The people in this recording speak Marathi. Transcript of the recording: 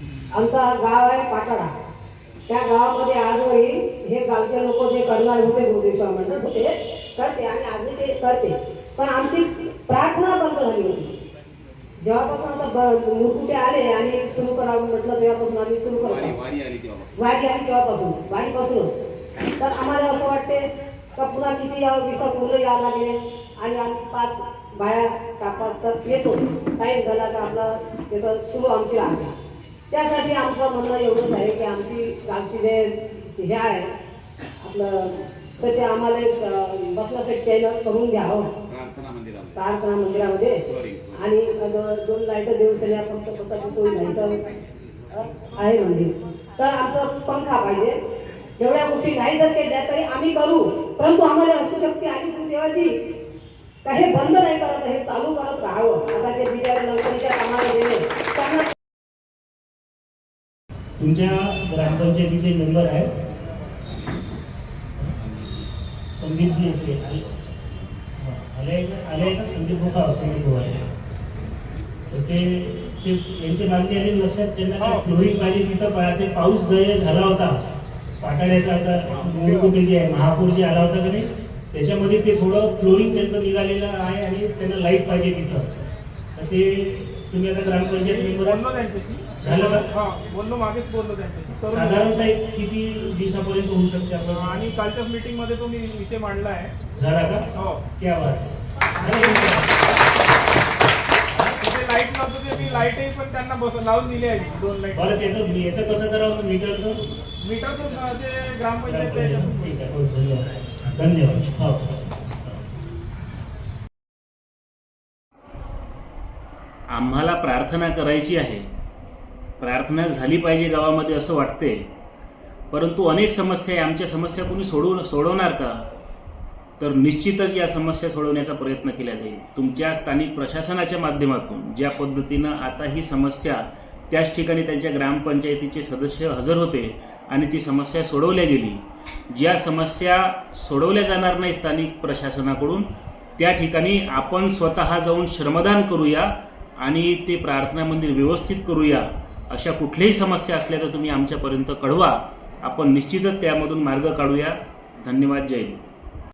आमचा गाव आहे पाटाडा त्या गावामध्ये आजवरी हे गावचे लोक जे करणार होते भूदेश्वर मंडळ होते करते आणि आजही ते करते. पण आमची प्रार्थना बंद झाली होती. जेव्हापासून आता मुरकुटे आले आणि सुरू करावं म्हटलं तेव्हापासून आम्ही सुरू करतो वारी आली तेव्हापासून वारीपासूनच तर आम्हाला असं वाटते का पुन्हा किती या विसा मुलं यावं लागले आणि आम्ही पाच बाया चार पाच तर येतो. टाईम झाला का आपला तिथं सुरू आमची राहते त्यासाठी आमचं म्हणणं एवढंच आहे की आमची गावची जे हे आहे आपलं तर ते आम्हाला एक बसण्यासाठी चॅनल करून द्यावं प्रार्थना मंदिरामध्ये. आणि दोन लाइट देऊसल्या फक्त बसायची सोय नाही तर आहे मंदिर तर आमचं पंखा पाहिजे. एवढ्या गोष्टी नाही जर केल्या तरी आम्ही करू. परंतु आम्हाला अशी शक्ती आली गुरु देवाची का हे बंद नाही करत हे चालू करत राहावं. आता ते बिचारे नंतरच्या कामाला गेले. तुमच्या ग्रामपंचायतीचे मेंबर आहेत. संदीपजी येते आले आले का संदीप भोका संदीप भोका तर ते यांची मागणी आली लक्षात त्यांना फ्लोरिंग पाहिजे तिथं ते पाऊस जे झाला होता. पाटाण्याचा आता जे आहे महापूर जे आला होता की नाही? त्याच्यामध्ये ते थोडं फ्लोरिंग त्यांचं निघालेलं आहे आणि त्यांना लाइट पाहिजे तिथं. तर ते तुम्ही आता ग्रामपंचायत मेंबर बोललो त्यांच्याशी. झालं का? हा बोललो मागेच बोललो त्यांच्याशी. करून. साधारणतः एक किती दिवसापर्यंत होऊ शकते आपण आणि कालच्याच मीटिंगमध्ये तो मी विषय मांडला आहे. झाला का? हो. क्या बात तिथे लाइट नव्हतं ते मी लाईटही पण त्यांना बस लावून दिली आहे. दोन लाइट बरं त्याचं याचं कसं करावं? मीटरचं मीटरतून ते ग्रामपंचायत. त्याच्यातून ठीक आहे हो, धन्यवाद. धन्यवाद. हो. आम्हाला प्रार्थना करायची आहे. प्रार्थना झाली पाहिजे गावामध्ये असं वाटते. परंतु अनेक समस्या आहे. आमच्या समस्या कोणी सोडवू सोडवणार का? तर निश्चितच या समस्या सोडवण्याचा प्रयत्न केला जाईल. तुमच्या स्थानिक प्रशासनाच्या माध्यमातून ज्या पद्धतीनं आता ही समस्या त्याच ठिकाणी त्यांच्या ग्रामपंचायतीचे सदस्य हजर होते आणि ती समस्या सोडवल्या गेली. ज्या समस्या सोडवल्या जाणार नाही स्थानिक प्रशासनाकडून त्या ठिकाणी आपण स्वतः जाऊन श्रमदान करूया आणि ते प्रार्थना मंदिर व्यवस्थित करूया अशा कुठल्याही समस्या असल्या तर तुम्ही आमच्यापर्यंत कळवा. आपण निश्चितच त्यामधून मार्ग काढूया. धन्यवाद. जय